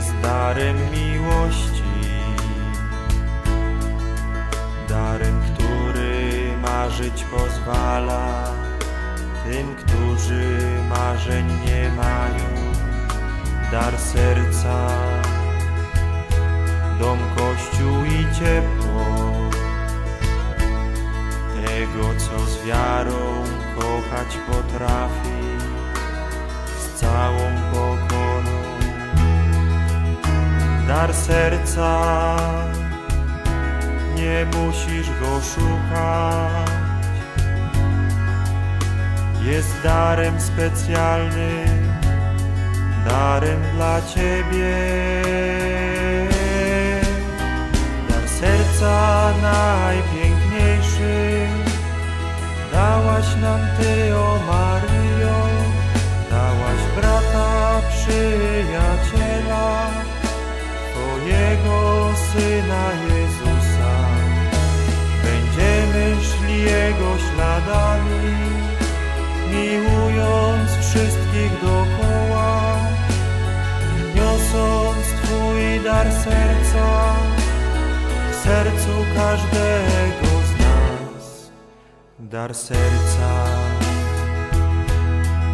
jest darem miłości, darem, który marzyć pozwala tym, którzy marzeń nie mają. Dar serca, dom, kościół i ciepło. Tego, co z wiarą kochać potrafi Dar serca, nie musisz go szukać. Jest darem specjalnym, darem dla Ciebie. Dar serca najpiękniejszy, dałaś nam Ty, o Maryjo, Twojego Syna Jezusa. Będziemy szli Jego śladami, miłując wszystkich dokoła, niosąc Twój dar serca w sercu każdego z nas. Dar serca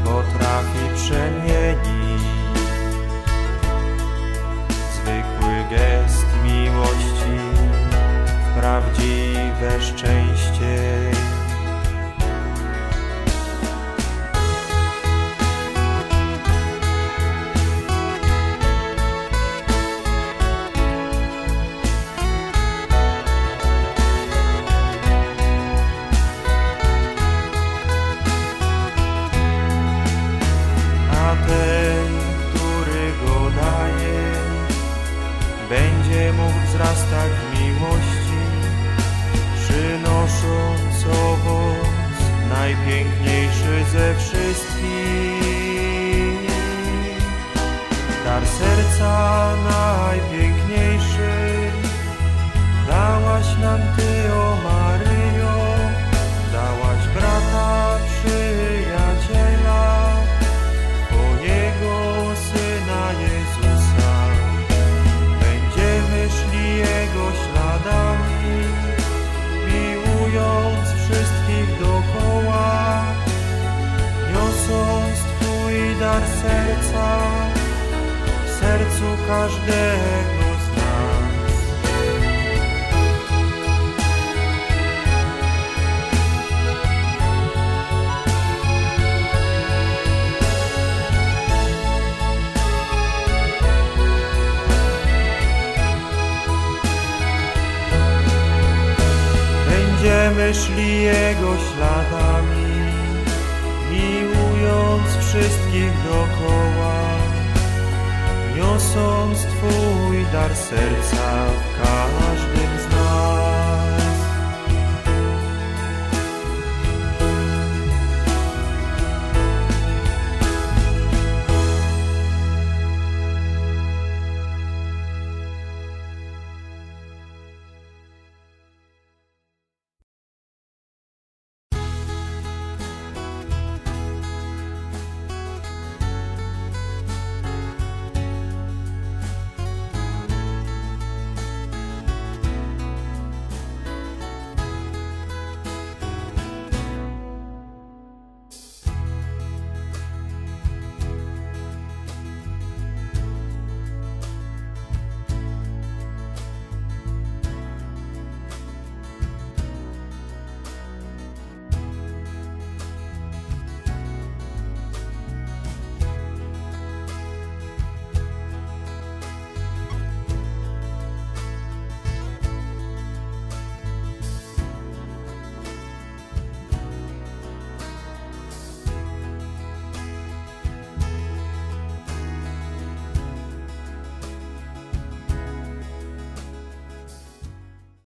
potrafi przemienić prawdziwe szczęście. Najpiękniejszy ze wszystkich. Dar serca najpiękniejszy, sercu każdego z nas. Będziemy szli Jego śladami, miłując wszystkich dokoła, niosąc Twój dar serca w każdym